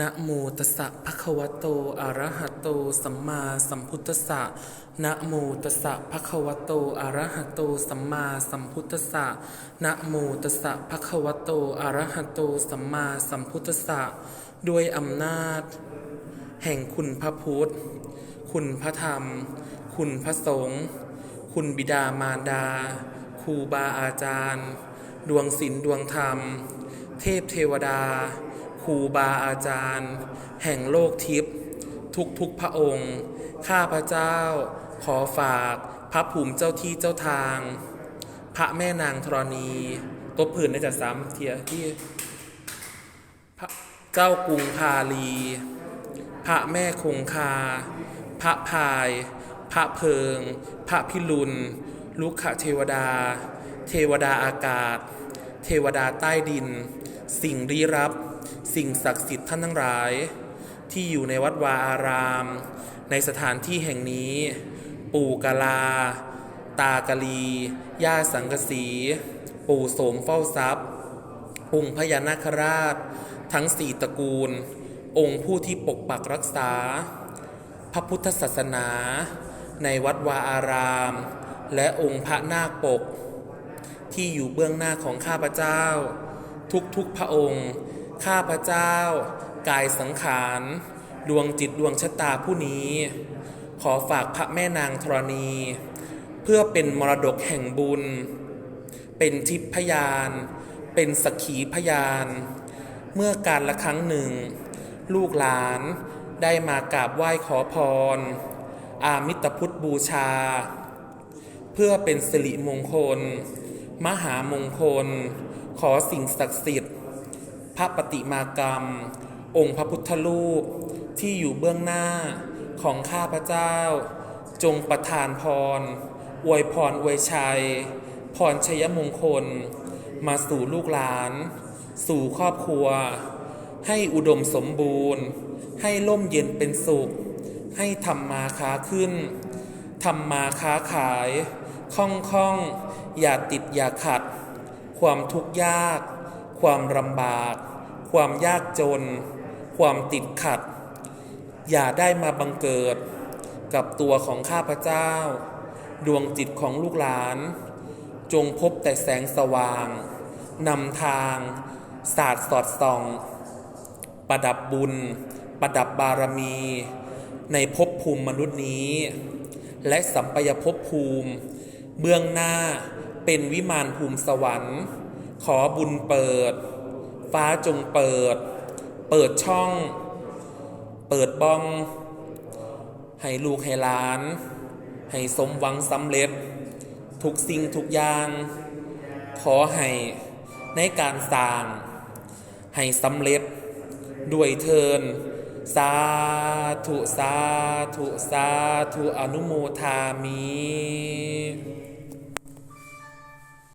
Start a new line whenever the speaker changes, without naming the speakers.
นะโมตัสสะภะคะวะโต อะระหะโต สัมมาสัมพุทธัสสะนะโมตัสสะภะคะวะโต อะระหะโต สัมมาสัมพุทธัสสะนะโมตัสสะภะคะวะโต อะระหะโต สัมมาสัมพุทธัสสะด้วยอำนาจ แห่งคุณพระพุทธ คุณพระธรรม คุณพระสงฆ์ คุณบิดามารดา ครูบาอาจารย์ ดวงศีลดวงธรรม เทพเทวดา ครูบาอาจารย์ แห่งโลกทิพย์ทุกทุกพระองค์ ข้าพระเจ้า ขอฝากพระภูมิเจ้าที่เจ้าทาง พระแม่นางธรณีตบผื่นได้จัดซ้ำเทียที่พระเจ้ากรุงพาลี พระแม่คงคา พระพาย พระเพิง พระพิรุณลุกขเทวดา เทวดาอากาศ เทวดาใต้ดิน สิ่งลี้ลับ สิ่งศักดิ์สิทธิ์ท่านทั้งหลาย ที่อยู่ในวัดวาอาราม ในสถานที่แห่งนี้ ปู่กาลา ตากะลี ย่าสังกสี ปู่โสมเฝ้าทรัพย์องค์พญานาคราช ทั้งสี่ตระกูล องค์ผู้ที่ปกปักรักษา พระพุทธศาสนา ในวัดวาอาราม และองค์พระนาคปก ที่อยู่เบื้องหน้าของข้าพเจ้า ทุกๆพระองค์ ข้าพระเจ้า กายสังขาร ดวงจิตดวงชะตาผู้นี้ ขอฝากพระแม่นางธรณี เพื่อเป็นมรดกแห่งบุญ เป็นทิพพยาน เป็นสักขีพยาน เมื่อการละครั้งหนึ่ง ลูกหลานได้มากราบไหว้ขอพร อามิตรพุทธบูชา เพื่อเป็นสิริมงคล มหามงคล ขอสิ่งศักดิ์สิทธิ พระปฏิมากรรม องค์พระพุทธรูปที่อยู่เบื้องหน้าของข้าพเจ้า จงประทานพร อวยพรอวยชัย พรชัยมงคล มาสู่ลูกหลาน สู่ครอบครัว ให้อุดมสมบูรณ์ ให้ร่มเย็นเป็นสุข ให้ทำมาค้าขึ้นทำมาค้าขายคล่องคล่องอย่าติดอย่าขัด ความทุกข์ยาก ความลำบาก ความยากจน ความติดขัด อย่าได้มาบังเกิด กับตัวของข้าพเจ้า ดวงจิตของลูกหลาน จงพบแต่แสงสว่างนำทางศาสตร์สอดส่อง ประดับบุญ ประดับบารมี ในภพภูมิมนุษย์นี้ และสัมปยภพภูมิ เบื้องหน้าเป็นวิมานภูมิสวรรค์ ขอบุญเปิด ฟ้าจงเปิด เปิดช่อง เปิดบ้อง ให้ลูกให้หลาน ให้สมหวังสำเร็จ ทุกสิ่งทุกอย่าง ขอให้ในการสร้าง ให้สำเร็จด้วยเทินสาธุ สาธุ สาธุ อนุโมทามิ